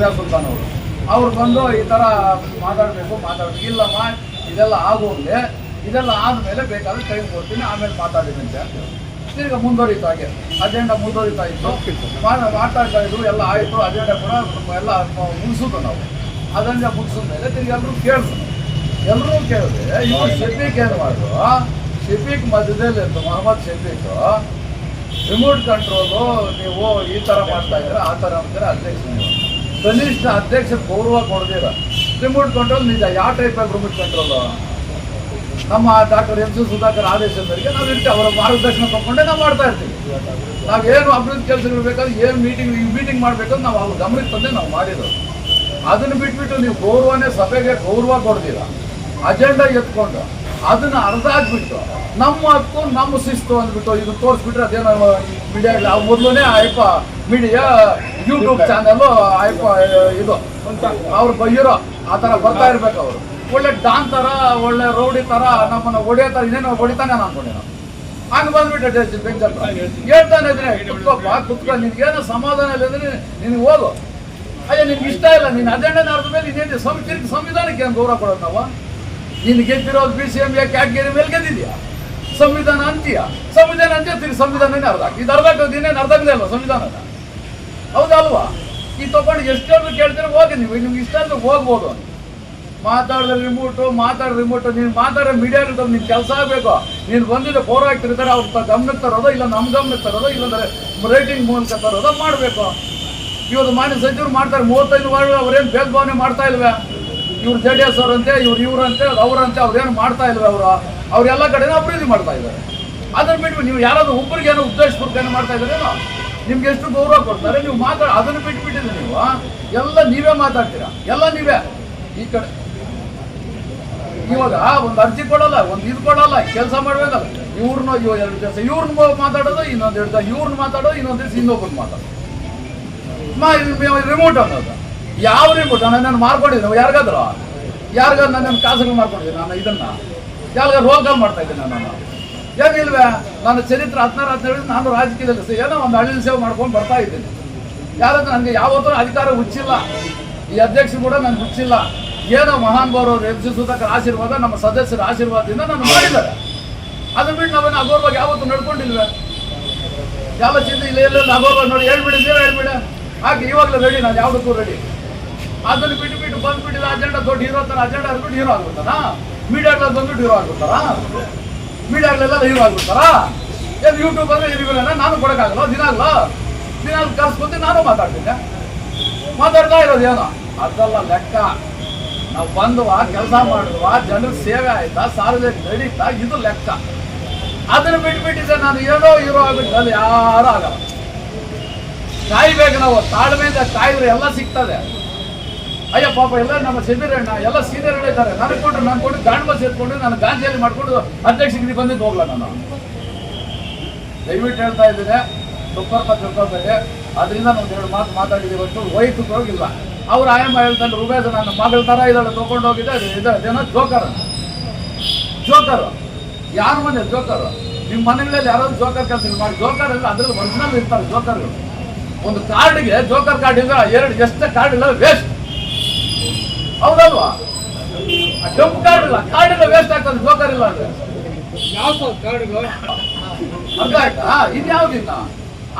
ಸುಬ್ಯಾ ಸುಲ್ತಾನ್ ಅವರು. ಅವ್ರು ಬಂದು ಈ ಥರ ಮಾತಾಡಬೇಕು ಮಾತಾಡಬೇಕು. ಇಲ್ಲಮ್ಮ ಇದೆಲ್ಲ ಆಗೋಗ್ಲಿ ಇದೆಲ್ಲ ಆದಮೇಲೆ ಬೇಕಾದ್ರೆ ಟೈಮ್ ಕೊಡ್ತೀನಿ, ಆಮೇಲೆ ಮಾತಾಡಿದಂತೆ ಅಂತ. ತಿರ್ಗಾ ಮುಂದುವರಿತು ಹಾಗೆ. ಅಜೆಂಡಾ ಮುಂದುವರಿತಾ ಇತ್ತು. ಮಾತಾಡ್ತಾ ಇದ್ರು, ಎಲ್ಲ ಆಯಿತು. ಅಜೆಂಡಾ ಕೂಡ ಎಲ್ಲ ಮುಗಿಸಿದ್ರು ನಾವು. ಅದನ್ನ ಮುಗಿಸಿದ ಮೇಲೆ ತಿರ್ಗಿ ಎಲ್ಲರೂ ಕೇಳಿದ್ರು ಎಲ್ಲರೂ ಕೇಳಿದ್ರೆ ಇವ್ರು ಶಫೀಕ್ ಏನು ಮಾಡಿದ್ರು ಶಫೀಕ್ ಮಧ್ಯದಲ್ಲಿ ಇತ್ತು ಮೊಹಮ್ಮದ್ ಶಫೀಕ್ ರಿಮೋಟ್ ಕಂಟ್ರೋಲು ನೀವು ಈ ಥರ ಮಾಡ್ತಾ ಇದ್ರೆ ಆ ಥರ ಅಂತಾರೆ ಅಧ್ಯಕ್ಷ ಕನಿಷ್ಠ ಅಧ್ಯಕ್ಷ ಗೌರವ ಕೊಡದಿರ ರಿಮೋಟ್ ಕಂಟ್ರೋಲ್ ನಿಜ ಯಾವ ಟೈಪ್ ಆಗಿ ರಿಮೋಟ್ ಕಂಟ್ರೋಲ್ ನಮ್ಮ ಡಾಕ್ಟರ್ ಎಂ ಸಿ ಸುಧಾಕರ್ ಆದೇಶದವರಿಗೆ ನಾವು ಇರ್ತೀವಿ. ಅವರ ಮಾರ್ಗದರ್ಶನ ತಗೊಂಡೇ ನಾವು ಮಾಡ್ತಾ ಇರ್ತೀವಿ. ನಾವೇನು ಅಭಿವೃದ್ಧಿ ಕೆಲಸಗಳು ಬೇಕಾದ್ರೆ, ಏನು ಮೀಟಿಂಗ್ ಈ ಮೀಟಿಂಗ್ ಮಾಡಬೇಕಂತ ನಾವು ಅವ್ರ ಗಮನಕ್ಕೆ ತಂದೆ ನಾವು ಮಾಡಿರೋದು. ಅದನ್ನು ಬಿಟ್ಬಿಟ್ಟು ನೀವು ಗೌರವನೇ ಸಭೆಗೆ ಗೌರವ ಕೊಡ್ತೀರ? ಅಜೆಂಡಾ ಎತ್ಕೊಂಡು. ಅದನ್ನು ಅರ್ಧ ಹಾಕ್ಬಿಟ್ಟು ನಮ್ಮ ಹಕ್ಕು, ನಮ್ಮ ಶಿಸ್ತು ಅಂದ್ಬಿಟ್ಟು ಇದು ತೋರಿಸ್ಬಿಟ್ರೆ ಅದೇನೋ ಮೀಡಿಯಾ ನಾವು ಮೊದಲನೇ ಆಯ್ಪ ಮೀಡಿಯಾ ಯೂಟ್ಯೂಬ್ ಚಾನಲ್ ಇದು ಅವ್ರು ಬೈಯಿರೋ, ಆ ಥರ ಬರ್ತಾ ಇರ್ಬೇಕು ಅವರು. ಒಳ್ಳೆ ಡಾನ್ ಥರ, ಒಳ್ಳೆ ರೌಡಿ ತರ ನಮ್ಮನ್ನ ಹೊಡಿಯೋ ಥರ ಇನ್ನೇನು ಹೊಡಿತಾನೆ ನಾನು ಅನ್ಕೊಂಡೆ ನಾನು. ಹಂಗೆ ಬಂದ್ಬಿಟ್ಟೆ ಬೆಂಚಲ್ ಹೇಳ್ತಾನೆ ಇದ್ರೆ ಕುತ್ಕೋಪ್ಪ ಕುತ್ಕೊ ನಿನ್ಗೇನೋ ಸಮಾಧಾನ ಇಲ್ಲ ಅಂದ್ರೆ ನಿನಗೆ ಹೋಗು. ಅಯ್ಯ, ನಿನ್ಗೆ ಇಷ್ಟ ಇಲ್ಲ ನೀನು ಅಜೆಂಡನ ಅರ್ಧ ಮೇಲೆ ಇನ್ನೇನು ಸಂಸ್ಕೃತಿ ಸಂವಿಧಾನಕ್ಕೆ ಏನು ಗೌರವ ಕೊಡೋದು ನಾವು? ನೀನು ಗೆದ್ದಿರೋದು B C M A category ಮೇಲೆ ಗೆದ್ದಿದ್ಯಾ? ಸಂವಿಧಾನ ಅಂತೀಯ? ಸಂವಿಧಾನ ಅಂತೀಯ, ತಿರ್ಗಿ ಸಂವಿಧಾನನೇ ಅರ್ಧ ಇದು ಅರ್ಧ ಇನ್ನೇನು ಅರ್ಧ ಅಲ್ವಾ ಸಂವಿಧಾನನ? ಹೌದಲ್ವಾ? ಈ ತಗೊಂಡು ಎಷ್ಟಾದ್ರೂ ಕೇಳ್ತಾರೆ ಹೋಗಿ ನೀವು. ನಿಮ್ಗೆ ಇಷ್ಟ ಅಂದ್ರೆ ಹೋಗ್ಬೋದು. ಅಂತ ಮಾತಾಡಿದ್ರೆ ರಿಮೋಟು ಮಾತಾಡ ರಿಮೋಟು ನೀನು ಮಾತಾಡೋ ಮೀಡಿಯಾ ಇರ್ತದೆ ಕೆಲಸ ಆಗಬೇಕು. ನೀನು ಬಂದಿದ್ದ ಫೋರ್ ಆಗ್ತಿರ್ತಾರೆ, ಅವ್ರ ಗಮನಕ್ಕೆ ತರೋದೋ ಇಲ್ಲ ನಮ್ಮ ಗಮನಕ್ಕೆ ತರೋದೋ ಇಲ್ಲಾಂದ್ರೆ ರೇಟಿಂಗ್ ಮೂಲಕ ತರೋದೋ ಮಾಡಬೇಕು. ಇವತ್ತು ಮಾನ್ಯ ಸಚಿವರು ಮಾಡ್ತಾರೆ, ಮೂವತ್ತೈದು ವಾರ್ಡ್ ಅವ್ರೇನು ಭೇದ ಭಾವನೆ ಮಾಡ್ತಾ ಇಲ್ವೇ? ಇವ್ರು ಜೆ ಡಿ ಎಸ್ ಅವರಂತೆ, ಇವ್ರು ಇವ್ರಂತೆ ಅವರಂತೆ, ಅವ್ರೇನು ಮಾಡ್ತಾ ಇಲ್ವೇ ಅವರು? ಅವರೆಲ್ಲ ಕಡೆಯೂ ಅಭಿವೃದ್ಧಿ ಮಾಡ್ತಾ ಇದ್ದಾರೆ. ಅದನ್ನ ಬಿಟ್ಟು ನೀವು ಯಾರಾದರೂ ಒಬ್ಬರಿಗೆ ಏನೋ ಉದ್ದೇಶಪೂರ್ವಕ ಏನು ಮಾಡ್ತಾ ಇದ್ದಾರೇನೋ? ನಿಮ್ಗೆ ಎಷ್ಟು ಗೌರವ ಕೊಡ್ತಾರೆ? ನೀವು ಮಾತಾಡ, ಅದನ್ನು ಬಿಟ್ಬಿಟ್ಟಿದ್ರೆ ನೀವು ಎಲ್ಲ ನೀವೇ ಮಾತಾಡ್ತೀರಾ? ಎಲ್ಲ ನೀವೇ? ಈ ಕಡೆ. ಇವಾಗ ಒಂದು ಅರ್ಜಿ ಕೊಡಲ್ಲ, ಒಂದು ಇದು ಕೊಡಲ್ಲ, ಕೆಲಸ ಮಾಡ್ಬೇಕಲ್ಲ. ಇವ್ರನ್ನ ಇವ್ ಎರಡು ದಿವಸ ಇವ್ರನ್ನ ಮಾತಾಡೋದು, ಇನ್ನೊಂದು ಎರಡು ದಿವಸ ಇವ್ರನ್ನ ಮಾತಾಡೋದು, ಇನ್ನೊಂದು ದಿವಸ ಇನ್ನೊಬ್ಬರು ಮಾತಾಡೋದು. ರಿಮೋಟ್ ಅನ್ನೋದು. ಯಾವ ರಿಮೋಟ್ ನಾನು ಮಾರ್ಕೊಂಡಿದ್ದೀನಿ ಯಾರಿಗಾದ್ರು? ಯಾರಿಗಾದ್ರು ನನ್ನ ಕಾಸುಗಳು ಮಾಡ್ಕೊಂಡಿದ್ದೀನಿ ನಾನು ಇದನ್ನ? ಯಾರಿಗಾದ್ರು ಕಾಲ್ ಮಾಡ್ತಾ ಇದ್ದೀನಿ ನಾನು ಏನಿಲ್ವೇ, ನನ್ನ ಚರಿತ್ರೆ ಹದಿನಾರು ಹದಿನೇಳು ನಾನು ರಾಜಕೀಯದಲ್ಲಿ ಏನೋ ಒಂದು ಹಳ್ಳಿ ಸೇವೆ ಮಾಡ್ಕೊಂಡು ಬರ್ತಾ ಇದ್ದೀನಿ. ಯಾರಾದ್ರೂ ನನಗೆ ಯಾವತ್ತೂ ಅಧಿಕಾರ ಹುಚ್ಚಿಲ್ಲ. ಈ ಅಧ್ಯಕ್ಷ ಕೂಡ ನನಗೆ ಹುಚ್ಚಿಲ್ಲ. ಏನೋ ಮಹಾನ್ ಬೌರವರು ಎಂ ಸಿ ಸುಧಾಕರ್ ಆಶೀರ್ವಾದ, ನಮ್ಮ ಸದಸ್ಯರ ಆಶೀರ್ವಾದದಿಂದ ನಾನು ಮಾಡಿದ್ದಾರೆ. ಅದನ್ನ ಬಿಟ್ಟು ನಾವೇನು ಅಗೌರವಾಗಿ ಯಾವತ್ತೂ ನಡ್ಕೊಂಡಿಲ್ವೇ? ಯಾವ ಚಿಂತೆ ಇಲ್ಲ ಇಲ್ಲ ಅಗೌರವ ನೋಡಿ, ಹೇಳ್ಬಿಡಿ, ನೀವೇ ಹೇಳ್ಬಿಡಿ. ಹಾಗೆ ಇವಾಗಲೇ ರೆಡಿ ನಾನು ಯಾವುದಕ್ಕೂ ರೆಡಿ ಅದನ್ನು ಬಿಟ್ಟು ಬಿಟ್ಟು ಬಂದ್ಬಿಟ್ಟಿಲ್ಲ ಅಜೆಂಡಾ ದೊಡ್ಡ ಹೀರೋ ಥರ ಅಜೆಂಡಾ ಅಂದ್ಬಿಟ್ಟು ಹೀರೋ ಆಗ್ಬಿಡ್ತಾರಾ? ಮೀಡಿಯಾಗಳಲ್ಲಿ ಬಂದ್ಬಿಟ್ಟು ಹೀರೋ ಆಗ್ಬಿಡ್ತಾರಾ? ಮೀಡಿಯಾಗಳೆಲ್ಲ ಹೀರೋ ಆಗ್ಬಿಡ್ತಾರಾ? ಏನು ಯೂಟ್ಯೂಬ್ ಅಂದ್ರೆ ಇರಿಗಳನ್ನ ನಾನು ಕೊಡೋಕ್ಕಾಗಲ್ಲ ಅಲ್ಲ ದಿನಾಲ್ ಕರ್ಸ್ಕೊಂತೀನಿ ನಾನು ಮಾತಾಡ್ತೀನಿ. ಮಾತಾಡ್ತಾ ಇರೋದು ಏನೋ? ಅದಲ್ಲ ಲೆಕ್ಕ. ನಾವು ಬಂದವ, ಕೆಲಸ ಮಾಡಿದ್ವ ಜನರ ಸೇವೆ ಆಯ್ತಾ ಸಾರ್ವಜನಿಕ ನಡೀತಾ, ಇದು ಲೆಕ್ಕ. ಅದನ್ನು ಬಿಟ್ಬಿಟ್ಟಿದ್ರೆ ನಾನು ಏನೋ ಹೀರೋ ಆಗ್ಬಿಟ್ಟು ಯಾರು ಆಗಲ್ಲ. ಕಾಯ್ಬೇಕು ನಾವು, ತಾಳ್ಮೆಯಿಂದ ಕಾಯ್ದ್ರೆ ಎಲ್ಲ ಸಿಗ್ತದೆ. ಅಯ್ಯ ಪಾಪ, ಎಲ್ಲ ನಮ್ಮ ಶಿಬಿರಣ್ಣ ಎಲ್ಲ ಸೀನಿಯರ್ ಇದ್ದಾರೆ. ನನಗೆ ಕೊಟ್ಟರು ನಾನು ಕೊಟ್ಟು ಗಾಂಡ್ ಸೇರ್ಕೊಂಡು ನಾನು ಗಾಂಧಿಯಲ್ಲಿ ಮಾಡ್ಕೊಂಡು ಅಧ್ಯಕ್ಷರಿಗೆ ಬಂದಿದ್ದು ಹೋಗಲ್ಲ ನಾನು. ದಯವಿಟ್ಟು ಹೇಳ್ತಾ ಇದ್ದೇನೆ ದುಪ್ಪರ್ಪ ತಿಳ್ಕೊಬೇಡಿ ಅದರಿಂದ ನಾವು ಎರಡು ಮಾತು ಮಾತಾಡಿದ್ದೀವಿ ಅಷ್ಟು ವೈಯಕ್ತಿಕವಾಗಿಲ್ಲ ಅವ್ರು ಆಯಮ್ಮ ಹೇಳ್ತಾನೆ ರೂಬೇದ ನನ್ನ ಮಗಳ ಥರ ಇದ್ದಾಳೆ, ತೊಗೊಂಡು ಹೋಗಿದೆ ಅದು ಇದು, ಅದೇನೋ ಜೋಕರ್. ಜೋಕರ್. ಯಾರ ಮನೆ ಜೋಕರು? ನಿಮ್ಮ ಮನೆಗಳಲ್ಲಿ ಯಾರಾದ್ರು ಜೋಕರ್ ಕೆಲಸ ಮಾಡಿ ಜೋಕರ್ ಎಲ್ಲ ಅದ್ರಲ್ಲಿ ಒರಿಜಿನಲ್ ಇರ್ತಾರೆ ಜೋಕರ್ಗಳು. ಒಂದು ಕಾರ್ಡ್ಗೆ ಜೋಕರ್ ಕಾರ್ಡ್ ಇಲ್ಲ, ಎರಡು ಎಷ್ಟೇ ಕಾರ್ಡ್ ಇಲ್ಲ ವೇಸ್ಟ್ ಹೌದಲ್ವಾ? ಡಂಪ್ ಕಾರ್ಡ್ ಇಲ್ಲ ಕಾರ್ಡ್ ಇಲ್ಲ ವೇಸ್ಟ್ ಆಗ್ತದೆ ಜೋಕರ್ ಇಲ್ಲ ಅಂದ್ರೆ ಯಾವ ಕಾರ್ಡ್ಗಳು ಅರ್ಥ ಆಯ್ತಾ? ಇದ್ಯಾವ್ದಿಲ್ಲ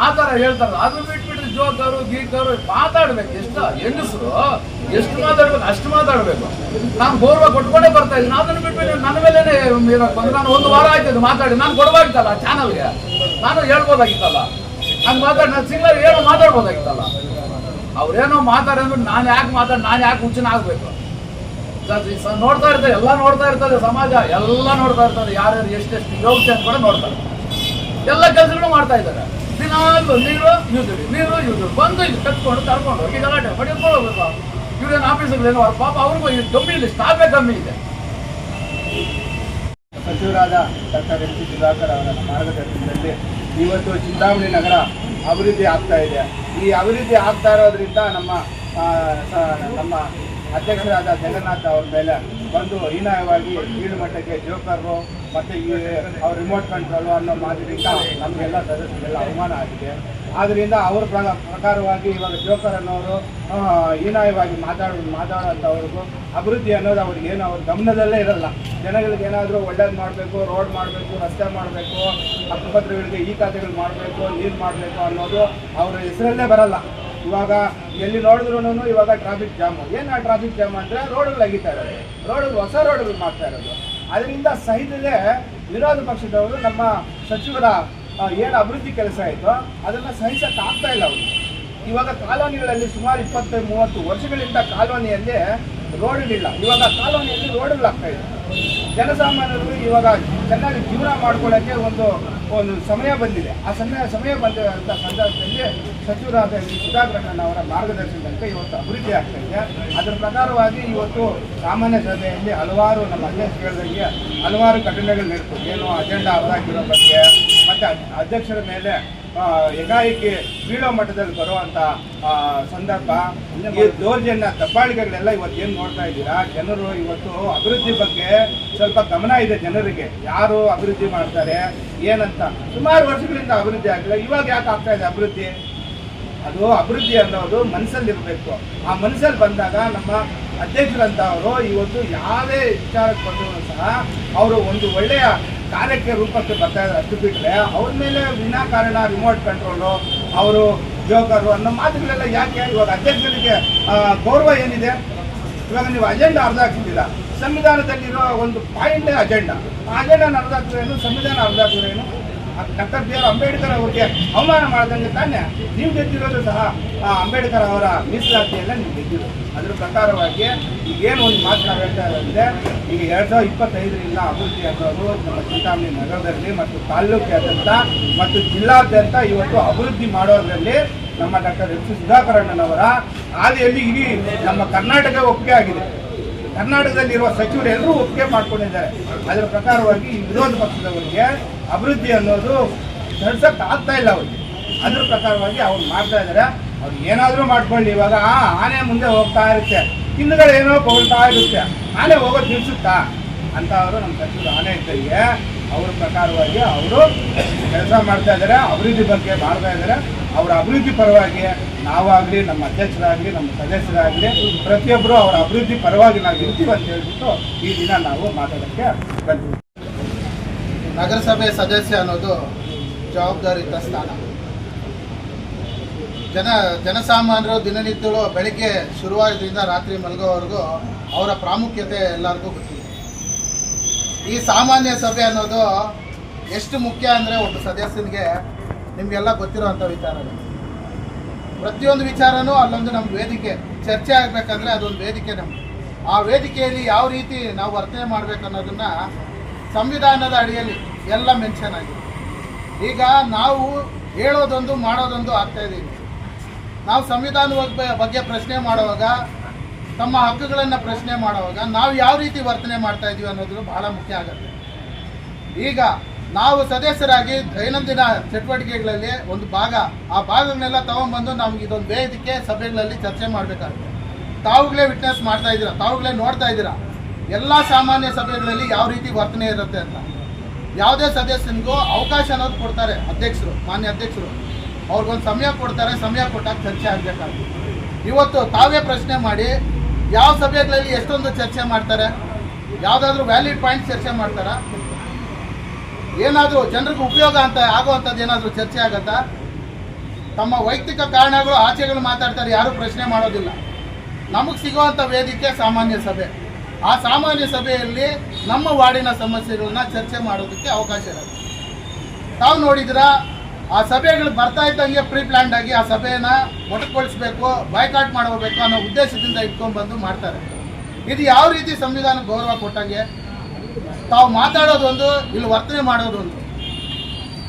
ಆ ಥರ ಹೇಳ್ತಾರೆ ಅದು ಬಿಟ್ಬಿಟ್ರೆ ಜೋಕರು ಗೀಕರು ಮಾತಾಡ್ಬೇಕು ಎಷ್ಟು? ಹೆಂಗಸರು? ಎಷ್ಟು ಮಾತಾಡ್ಬೇಕು ಅಷ್ಟು ಮಾತಾಡ್ಬೇಕು. ನಾನು ಗೌರವ ಕೊಟ್ಕೊಂಡೇ ಬರ್ತಾ ಇದ್ದೀನಿ. ಅದನ್ನು ಬಿಟ್ಬಿಟ್ಟು ನನ್ನ ಮೇಲೇನೆ ಬಂದು ನಾನು ಒಂದು ವಾರ ಆಯ್ತದೆ ಮಾತಾಡಿ. ನಾನು ಕೊಡಬಾರ್ದಲ್ಲ ಚಾನಲ್ಗೆ ನಾನು ಹೇಳ್ಬೋದಾಗಿತ್ತಲ್ಲ. ನಾನು ಮಾತಾಡಿ ನಾನು ಸಿಂಗಲ್ ಏನೋ ಮಾತಾಡ್ಬೋದಾಗಿತ್ತಲ್ಲ. ಅವ್ರೇನೋ ಮಾತಾಡ ಅಂದ್ರೆ ನಾನು ಯಾಕೆ ಮಾತಾಡಿ, ನಾನು ಯಾಕೆ ಹುಚ್ಚಿನ ಆಗ್ಬೇಕು? ನೋಡ್ತಾ ಇರ್ತಾರೆ, ಎಲ್ಲ ನೋಡ್ತಾ ಇರ್ತಾರೆ ಸಮಾಜ, ಎಲ್ಲ ನೋಡ್ತಾ ಇರ್ತಾರೆ. ಯಾರ್ಯಾರು ಎಷ್ಟೆಷ್ಟು ಯೋಗ್ಯ ಅಂತ ಕೂಡ ನೋಡ್ತಾರೆ. ಎಲ್ಲ ಕೆಲಸಗಳು ಮಾಡ್ತಾ ಇದ್ದಾರೆ. ದಿನಾಲು ನೀರು ಯೂದುಡಿ ನೀರು ಯೂದುಡಿ ಬಂದು ಇಲ್ಲಿ ಕಟ್ಕೊಂಡು ಕರ್ಕೊಂಡು ಹೋಗಿ ಗಲಾಟೆ ಪಡೆದುಕೊಳ್ಬೇಕು ಇವ್ರೇನು ಆಫೀಸ್ಗಳೇನು ಅವ್ರ. ಪಾಪ ಅವ್ರಿಗೂ ಕಮ್ಮಿ ಇಲ್ಲ ಸ್ಟಾಫೇ ಕಮ್ಮಿ ಇದೆ. ಸಚಿವರಾದ ಡಾಕ್ಟರ್ ಎಂ ಸಿ ಸುಧಾಕರ್ ಅವರ ಮಾರ್ಗದರ್ಶನದಲ್ಲಿ, ಇವತ್ತು ಚಿಂತಾಮಣಿ ನಗರ ಅಭಿವೃದ್ಧಿ ಆಗ್ತಾ ಇದೆ. ಈ ಅಭಿವೃದ್ಧಿ ಆಗ್ತಾ ಇರೋದ್ರಿಂದ ನಮ್ಮ ನಮ್ಮ ಅಧ್ಯಕ್ಷರಾದ ಜಗನ್ನಾಥ್ ಅವ್ರ ಮೇಲೆ ಬಂದು ಹೀನಾಯವಾಗಿ ಕೀಳು ಮಟ್ಟಕ್ಕೆ ಜೋಕರು ಮತ್ತು ಈ ಅವ್ರ ರಿಮೋಟ್ ಕಂಟ್ರೋಲ್ ಅನ್ನೋ ಮಾತಿನಿಂದ ನಮಗೆಲ್ಲ ಸದಸ್ಯರಿಗೆಲ್ಲ ಅವಮಾನ ಆಗಿದೆ. ಆದ್ದರಿಂದ ಅವ್ರ ಪ್ರ- ಪ್ರಕಾರವಾಗಿ ಇವಾಗ ಜೋಕರ್ ಅನ್ನೋರು ಹೀನಾಯವಾಗಿ ಮಾತಾಡೋ, ಮಾತಾಡೋಂಥವ್ರಿಗೂ ಅಭಿವೃದ್ಧಿ ಅನ್ನೋದು ಅವ್ರಿಗೆ ಏನು, ಅವ್ರ ಗಮನದಲ್ಲೇ ಇರಲ್ಲ. ಜನಗಳಿಗೆ ಏನಾದರೂ ಒಳ್ಳೇದು ಮಾಡಬೇಕು, ರೋಡ್ ಮಾಡಬೇಕು, ರಸ್ತೆ ಮಾಡಬೇಕು, ಆಸ್ಪತ್ರೆಗಳಿಗೆ ಈ ಖಾತೆಗಳು ಮಾಡಬೇಕು, ನೀರು ಮಾಡಬೇಕು ಅನ್ನೋದು ಅವ್ರ ಹೆಸರಲ್ಲೇ ಬರಲ್ಲ. ಇವಾಗ ಎಲ್ಲಿ ನೋಡಿದ್ರು ಇವಾಗ ಟ್ರಾಫಿಕ್ ಜಾಮು ಏನು ಟ್ರಾಫಿಕ್ ಜಾಮ್ ಅಂದರೆ ರೋಡ್ಗಳು ಅಗಿತಾ ಇರೋದು. ರೋಡ್ಗಳು ಹೊಸ ರೋಡ್ಗಳು ಮಾಡ್ತಾ ಇರೋದು. ಅದರಿಂದ ಸಹಿತದೆ ವಿರೋಧ ಪಕ್ಷದವರು ನಮ್ಮ ಸಚಿವರ ಆ, ಏನು ಅಭಿವೃದ್ಧಿ ಕೆಲಸ ಆಯಿತೋ ಅದನ್ನು ಸಹಿಸೋಕ್ಕಾಗ್ತಾ ಇಲ್ಲ ಅವರು. ಇವಾಗ ಕಾಲೋನಿಗಳಲ್ಲಿ ಸುಮಾರು ಇಪ್ಪತ್ತೈದು ಮೂವತ್ತು ವರ್ಷಗಳಿಂದ ಕಾಲೋನಿಯಲ್ಲಿ ರೋಡ್ಗಳಿಲ್ಲ ಇವಾಗ ಕಾಲೋನಿಯಲ್ಲಿ ರೋಡ್ಗಳಾಗ್ತಾ ಇದೆ. ಜನಸಾಮಾನ್ಯರು ಇವಾಗ ಚೆನ್ನಾಗಿ ಜೀವನ ಮಾಡ್ಕೊಳ್ಳೋಕ್ಕೆ ಒಂದು ಒಂದು ಸಮಯ ಬಂದಿದೆ. ಆ ಸಮಯ ಸಮಯ ಬಂದಿರುವಂಥ ಸಂದರ್ಭದಲ್ಲಿ ಸಚಿವರಾದ ಸುಧಾಕರಣ್ಣನ್ ಅವರ ಮಾರ್ಗದರ್ಶನದಂತೆ ಇವತ್ತು ಅಭಿವೃದ್ಧಿ ಆಗ್ತಾ ಇದೆ. ಅದರ ಪ್ರಕಾರವಾಗಿ ಇವತ್ತು ಸಾಮಾನ್ಯ ಸಭೆಯಲ್ಲಿ ಹಲವಾರು ನಮ್ಮ ಅಧ್ಯಕ್ಷ ಹಲವಾರು ಕಠಿಣಗಳು ನಡೀತು ಏನು ಅಜೆಂಡಾ ಅವರಾಗಿರೋ ಬಗ್ಗೆ, ಮತ್ತು ಅಧ್ಯಕ್ಷರ ಮೇಲೆ ಏಕಾಏಕಿ ಬೀಳೋ ಮಟ್ಟದಲ್ಲಿ ಬರುವಂತ ಸಂದರ್ಭ, ಈ ದೌರ್ಜನ್ಯ, ದಬ್ಬಾಳಿಕೆಗಳೆಲ್ಲ ಇವತ್ತು ಏನು ನೋಡ್ತಾ ಇದ್ದೀರಾ? ಜನರು ಇವತ್ತು ಅಭಿವೃದ್ಧಿ ಬಗ್ಗೆ ಸ್ವಲ್ಪ ಗಮನ ಇದೆ ಜನರಿಗೆ. ಯಾರು ಅಭಿವೃದ್ಧಿ ಮಾಡ್ತಾರೆ, ಏನಂತ. ಸುಮಾರು ವರ್ಷಗಳಿಂದ ಅಭಿವೃದ್ಧಿ ಆಗಿಲ್ಲ ಇವಾಗ ಯಾಕೆ ಆಗ್ತಾ ಇದೆ ಅಭಿವೃದ್ಧಿ? ಅದು ಅಭಿವೃದ್ಧಿ ಅನ್ನೋದು ಮನಸ್ಸಲ್ಲಿರಬೇಕು. ಆ ಮನಸ್ಸಲ್ಲಿ ಬಂದಾಗ ನಮ್ಮ ಅಧ್ಯಕ್ಷರಂತವರು ಇವತ್ತು ಯಾವುದೇ ವಿಚಾರಕ್ಕೆ ಬಂದರೂ ಸಹ ಅವರು ಒಂದು ಒಳ್ಳೆಯ ಕಾರ್ಯಕ್ಕೆ ರೂಪಕ್ಕೆ ಬರ್ತಾ ಇದ್ದಾರೆ ಅಷ್ಟು ಬಿಟ್ಟರೆ ಅವ್ರ ಮೇಲೆ ವಿನಾಕಾರಣ ರಿಮೋಟ್ ಕಂಟ್ರೋಲು ಅವರು ಜೋಕರು ಅನ್ನೋ ಮಾತುಗಳೆಲ್ಲ ಯಾಕೆ? ಇವಾಗ ಅಧ್ಯಕ್ಷರಿಗೆ ಗೌರವ ಏನಿದೆ? ಇವಾಗ ನೀವು ಅಜೆಂಡಾ ಅರ್ಧ ಹಾಕ್ತಿದ್ದೀರಾ ಸಂವಿಧಾನದಲ್ಲಿರೋ ಒಂದು ಪಾಯಿಂಟೇ ಅಜೆಂಡಾ ಆ ಅಜೆಂಡಾನ ಅರ್ಧ ಹಾಕಿದ್ರೇನು ಸಂವಿಧಾನ ಅರ್ಧ ಹಾಕಿದ್ರೇನು ಡಾಕ್ಟರ್ ಬಿ ಅಂಬೇಡ್ಕರ್ ಅವರಿಗೆ ಅವಮಾನ ಮಾಡ್ದಂಗೆ ತಾನೇ ನೀವು ಗೆದ್ದಿರೋದು ಸಹ ಅಂಬೇಡ್ಕರ್ ಅವರ ಮೀಸಲಾತಿಯಲ್ಲ ನೀವು ಗೆದ್ದಿರೋದು. ಅದ್ರ ಪ್ರಕಾರವಾಗಿ ಈಗೇನು ಒಂದು ಮಾತು ನಾವು ಹೇಳ್ತಾ ಈಗ ಎರಡು ಸಾವಿರದ ಇಪ್ಪತ್ತೈದರಿಂದ ಅಭಿವೃದ್ಧಿ ಆಗೋದು ನಮ್ಮ ಚಿಂತಾಮಣಿ ನಗರದಲ್ಲಿ ಮತ್ತು ತಾಲ್ಲೂಕಾದ್ಯಂತ ಮತ್ತು ಜಿಲ್ಲಾದ್ಯಂತ ಇವತ್ತು ಅಭಿವೃದ್ಧಿ ಮಾಡೋದ್ರಲ್ಲಿ ನಮ್ಮ ಡಾಕ್ಟರ್ ಎಚ್ ಸುಧಾಕರಣ್ಣನವರ ಹಾದಿಯಲ್ಲಿ ಇಡೀ ನಮ್ಮ ಕರ್ನಾಟಕ ಒಪ್ಪಿಗೆ ಆಗಿದೆ. ಕರ್ನಾಟಕದಲ್ಲಿರುವ ಸಚಿವರು ಎಲ್ಲರೂ ಒಪ್ಪಿಗೆ ಮಾಡ್ಕೊಂಡಿದ್ದಾರೆ. ಅದರ ಪ್ರಕಾರವಾಗಿ ಈ ವಿರೋಧ ಪಕ್ಷದವರಿಗೆ ಅಭಿವೃದ್ಧಿ ಅನ್ನೋದು ನಡೆಸಕ್ಕೆ ಆಗ್ತಾ ಇಲ್ಲ ಅವ್ರಿಗೆ. ಅದ್ರ ಪ್ರಕಾರವಾಗಿ ಅವ್ರು ಮಾಡ್ತಾ ಇದ್ದಾರೆ ಅವ್ರು ಏನಾದರೂ ಮಾಡ್ಕೊಳ್ಳಿ. ಇವಾಗ ಆ ಆನೆ ಮುಂದೆ ಹೋಗ್ತಾ ಇರುತ್ತೆ. ಹಿಂದ್ಗಳು ಏನೋ ಹೊಗಳ್ತಾ ಇರುತ್ತೆ. ಆನೆ ಹೋಗೋ ನಿಲ್ಸುತ್ತಾ? ಅಂತ ಅವರು ನಮ್ಮ ಸಚಿವರು ಆನೆ ಇದ್ದಂಗೆ ಅವ್ರ ಪ್ರಕಾರವಾಗಿ ಅವರು ಕೆಲಸ ಮಾಡ್ತಾ ಇದ್ದಾರೆ ಅಭಿವೃದ್ಧಿ ಬಗ್ಗೆ ಮಾಡ್ತಾ ಇದ್ದಾರೆ ಅವರ ಅಭಿವೃದ್ಧಿ ಪರವಾಗಿ ನಾವಾಗಲಿ, ನಮ್ಮ ಅಧ್ಯಕ್ಷರಾಗಲಿ, ನಮ್ಮ ಸದಸ್ಯರಾಗಲಿ ಪ್ರತಿಯೊಬ್ಬರು ಅವರ ಅಭಿವೃದ್ಧಿ ಪರವಾಗಿ ನಾವು ಇರ್ತೀವಿ ಅಂತ ಹೇಳ್ಬಿಟ್ಟು ಈ ದಿನ ನಾವು ಮಾತಾಡೋಕ್ಕೆ ಬಂದ್ವಿ. ನಗರಸಭೆ ಸದಸ್ಯ ಅನ್ನೋದು ಜವಾಬ್ದಾರಿಯುತ ಸ್ಥಾನ. ಜನ, ಜನಸಾಮಾನ್ಯರು ದಿನನಿತ್ಯಗಳು ಬೆಳಿಗ್ಗೆ ಶುರುವಾದ್ರಿಂದ ರಾತ್ರಿ ಮಲಗೋವರೆಗೂ ಅವರ ಪ್ರಾಮುಖ್ಯತೆ ಎಲ್ಲರಿಗೂ ಗೊತ್ತಿದೆ. ಈ ಸಾಮಾನ್ಯ ಸಭೆ ಅನ್ನೋದು ಎಷ್ಟು ಮುಖ್ಯ ಅಂದರೆ ಒಬ್ಬ ಸದಸ್ಯನಿಗೆ ನಿಮಗೆಲ್ಲ ಗೊತ್ತಿರೋವಂಥ ವಿಚಾರಗಳು ಪ್ರತಿಯೊಂದು ವಿಚಾರನೂ ಅಲ್ಲೊಂದು ನಮ್ಮ ವೇದಿಕೆ. ಚರ್ಚೆ ಆಗಬೇಕಂದ್ರೆ ಅದೊಂದು ವೇದಿಕೆ ನಮ್ಮ ಆ ವೇದಿಕೆಯಲ್ಲಿ ಯಾವ ರೀತಿ ನಾವು ವರ್ತನೆ ಮಾಡಬೇಕು ಅನ್ನೋದನ್ನ ಸಂವಿಧಾನದ ಅಡಿಯಲ್ಲಿ ಎಲ್ಲ ಮೆನ್ಷನ್ ಆಗಿದೆ. ಈಗ ನಾವು ಹೇಳೋದೊಂದು ಮಾಡೋದೊಂದು ಆಗ್ತಾ ಇದ್ದೀವಿ ನಾವು ಸಂವಿಧಾನದ ಬಗ್ಗೆ- ಪ್ರಶ್ನೆ ಮಾಡುವಾಗ, ತಮ್ಮ ಹಕ್ಕುಗಳನ್ನು ಪ್ರಶ್ನೆ ಮಾಡುವಾಗ ನಾವು ಯಾವ ರೀತಿ ವರ್ತನೆ ಮಾಡ್ತಾ ಇದ್ದೀವಿ ಅನ್ನೋದು ಬಹಳ ಮುಖ್ಯ ಆಗುತ್ತೆ. ಈಗ ನಾವು ಸದಸ್ಯರಾಗಿ ದೈನಂದಿನ ಚಟುವಟಿಕೆಗಳಲ್ಲಿ ಒಂದು ಭಾಗ, ಆ ಭಾಗಗಳನ್ನೆಲ್ಲ ತಗೊಂಡ್ಬಂದು ನಮ್ಗೆ ಇದೊಂದು ವೇದಿಕೆ ಸಭೆಗಳಲ್ಲಿ ಚರ್ಚೆ ಮಾಡಬೇಕಾಗುತ್ತೆ. ತಾವುಗಳೇ ವಿಟ್ನೆಸ್ ಮಾಡ್ತಾ ಇದ್ದೀರಾ ತಾವುಗಳೇ ನೋಡ್ತಾ ಇದ್ದೀರಾ ಎಲ್ಲ ಸಾಮಾನ್ಯ ಸಭೆಗಳಲ್ಲಿ ಯಾವ ರೀತಿ ವರ್ತನೆ ಇರುತ್ತೆ ಅಂತ. ಯಾವುದೇ ಸದಸ್ಯನಿಗೂ ಅವಕಾಶ ಅನ್ನೋದು ಕೊಡ್ತಾರೆ ಅಧ್ಯಕ್ಷರು, ಮಾನ್ಯ ಅಧ್ಯಕ್ಷರು. ಅವ್ರಿಗೊಂದು ಸಮಯ ಕೊಡ್ತಾರೆ, ಸಮಯ ಕೊಟ್ಟಾಗ ಚರ್ಚೆ ಆಗಬೇಕಾಗುತ್ತೆ. ಇವತ್ತು ತಾವೇ ಪ್ರಶ್ನೆ ಮಾಡಿ, ಯಾವ ಸಭೆಗಳಲ್ಲಿ ಎಷ್ಟೊಂದು ಚರ್ಚೆ ಮಾಡ್ತಾರೆ? ಯಾವುದಾದ್ರೂ ವ್ಯಾಲಿಡ್ ಪಾಯಿಂಟ್ ಚರ್ಚೆ ಮಾಡ್ತಾರಾ? ಏನಾದರೂ ಜನರಿಗೆ ಉಪಯೋಗ ಅಂತ, ಆಗುವಂಥದ್ದು ಏನಾದರೂ ಚರ್ಚೆ ಆಗತ್ತಾ? ತಮ್ಮ ವೈಯಕ್ತಿಕ ಕಾರಣಗಳು, ಆಚೆಗಳು ಮಾತಾಡ್ತಾರೆ, ಯಾರೂ ಪ್ರಶ್ನೆ ಮಾಡೋದಿಲ್ಲ. ನಮಗೆ ಸಿಗುವಂಥ ವೇದಿಕೆ ಸಾಮಾನ್ಯ ಸಭೆ. ಆ ಸಾಮಾನ್ಯ ಸಭೆಯಲ್ಲಿ ನಮ್ಮ ವಾರ್ಡಿನ ಸಮಸ್ಯೆಗಳನ್ನ ಚರ್ಚೆ ಮಾಡೋದಕ್ಕೆ ಅವಕಾಶ ಇರುತ್ತೆ ತಾವು ನೋಡಿದ್ರ ಆ ಸಭೆಗಳು ಬರ್ತಾ ಇದ್ದಂಗೆ ಪ್ರೀ ಪ್ಲ್ಯಾಂಡ್ ಆಗಿ ಆ ಸಭೆಯನ್ನ ಮೊಟಕುಗೊಳಿಸಬೇಕು ಬಾಯ್ಕಾಟ್ ಮಾಡಬೇಕು ಅನ್ನೋ ಉದ್ದೇಶದಿಂದ ಇಟ್ಕೊಂಡು ಬಂದು ಮಾಡ್ತಾರೆ. ಇದು ಯಾವ ರೀತಿ ಸಂವಿಧಾನ ಗೌರವ ಕೊಟ್ಟಂಗೆ? ತಾವು ಮಾತಾಡೋದೊಂದು ಇಲ್ಲಿ ವರ್ತನೆ ಮಾಡೋದೊಂದು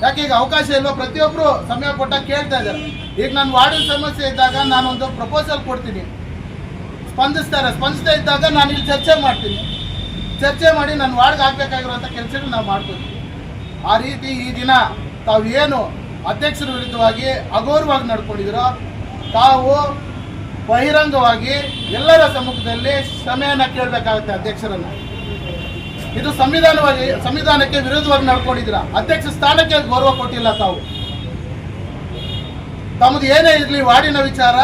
ಯಾಕೆ ಈಗ ಅವಕಾಶ ಇಲ್ವೋ? ಪ್ರತಿಯೊಬ್ಬರು ಸಮಯ ಕೊಟ್ಟಾಗ ಕೇಳ್ತಾ ಇದ್ದಾರೆ. ಈಗ ನಾನು ವಾರ್ಡಿನ ಸಮಸ್ಯೆ ಇದ್ದಾಗ ನಾನೊಂದು ಪ್ರಪೋಸಲ್ ಕೊಡ್ತೀನಿ. ಸ್ಪಂದಿಸ್ತಾರೆ. ಸ್ಪಂದಿಸ್ತಾ ಇದ್ದಾಗ ನಾನು ಇಲ್ಲಿ ಚರ್ಚೆ ಮಾಡ್ತೀನಿ. ಚರ್ಚೆ ಮಾಡಿ ನಾನು ವಾರ್ಡ್ಗೆ ಹಾಕಬೇಕಾಗಿರುವಂಥ ಕೆಲಸಗಳು ನಾವು ಮಾಡ್ತೀವಿ ಆ ರೀತಿ ಈ ದಿನ ತಾವು ಏನು ಅಧ್ಯಕ್ಷರ ವಿರುದ್ಧವಾಗಿ ಅಗೌರವಾಗಿ ನಡ್ಕೊಂಡಿದ್ದೀರೋ, ತಾವು ಬಹಿರಂಗವಾಗಿ ಎಲ್ಲರ ಸಮ್ಮುಖದಲ್ಲಿ ಸಮಯನ ಕೇಳಬೇಕಾಗುತ್ತೆ ಅಧ್ಯಕ್ಷರನ್ನು. ಇದು ಸಂವಿಧಾನವಾಗಿ, ಸಂವಿಧಾನಕ್ಕೆ ವಿರುದ್ಧವಾಗಿ ನಡ್ಕೊಂಡಿದ್ದೀರ? ಅಧ್ಯಕ್ಷ ಸ್ಥಾನಕ್ಕೆ ಗೌರವ ಕೊಟ್ಟಿಲ್ಲ ತಾವು. ತಮ್ಮದು ಏನೇ ಇರಲಿ, ವಾರ್ಡಿನ ವಿಚಾರ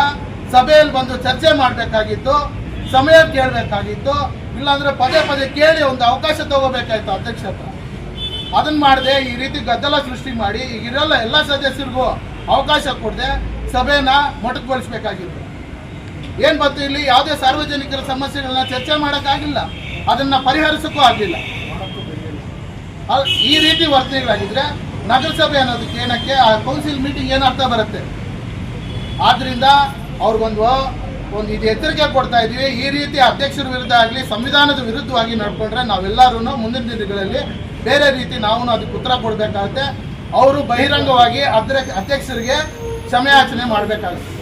ಸಭೆಯಲ್ಲಿ ಬಂದು ಚರ್ಚೆ ಮಾಡಬೇಕಾಗಿತ್ತು, ಸಮಯ ಕೇಳಬೇಕಾಗಿತ್ತು, ಇಲ್ಲಾಂದ್ರೆ ಪದೇ ಪದೇ ಕೇಳಿ ಒಂದು ಅವಕಾಶ ತಗೋಬೇಕಾಯ್ತು ಅಧ್ಯಕ್ಷ ಹತ್ರ. ಅದನ್ನ ಮಾಡದೆ ಈ ರೀತಿ ಗದ್ದಲ ಸೃಷ್ಟಿ ಮಾಡಿ, ಈಗ ಇರಲ್ಲ ಎಲ್ಲ ಸದಸ್ಯರಿಗೂ ಅವಕಾಶ ಕೊಡದೆ ಸಭೆನ ಮೊಟಕುಗೊಳಿಸಬೇಕಾಗಿತ್ತು. ಏನು ಬಂತು ಇಲ್ಲಿ? ಯಾವುದೇ ಸಾರ್ವಜನಿಕರ ಸಮಸ್ಯೆಗಳನ್ನ ಚರ್ಚೆ ಮಾಡೋಕ್ಕಾಗಿಲ್ಲ. ಅದನ್ನ ಪರಿಹರಿಸೋಕ್ಕೂ ಆಗಿಲ್ಲ ಅಲ್- ಈ ರೀತಿ ವರ್ತನೆಗಳಾಗಿದ್ರೆ ನಗರಸಭೆ ಅನ್ನೋದಕ್ಕೆ ಏನಕ್ಕೆ? ಆ ಕೌನ್ಸಿಲ್ ಮೀಟಿಂಗ್ ಏನು ಅರ್ಥ ಬರುತ್ತೆ? ಆದ್ರಿಂದ ಅವ್ರಿಗೊಂದು, ಒಂದು ಇದು ಎಚ್ಚರಿಕೆ ಕೊಡ್ತಾ ಇದೀವಿ. ಈ ರೀತಿ ಅಧ್ಯಕ್ಷರ ವಿರುದ್ಧ ಆಗಲಿ, ಸಂವಿಧಾನದ ವಿರುದ್ಧವಾಗಿ ನಡ್ಕೊಂಡ್ರೆ ನಾವೆಲ್ಲರೂ ಮುಂದಿನ ದಿನಗಳಲ್ಲಿ ಬೇರೆ ರೀತಿ ನಾವು ಅದಕ್ಕೆ ಉತ್ತರ ಕೊಡಬೇಕಾಗುತ್ತೆ. ಅವರು ಬಹಿರಂಗವಾಗಿ ಅಧ್ಯಕ್ಷ, ಅಧ್ಯಕ್ಷರಿಗೆ ಕ್ಷಮೆಯಾಚನೆ ಮಾಡಬೇಕಾಗುತ್ತೆ.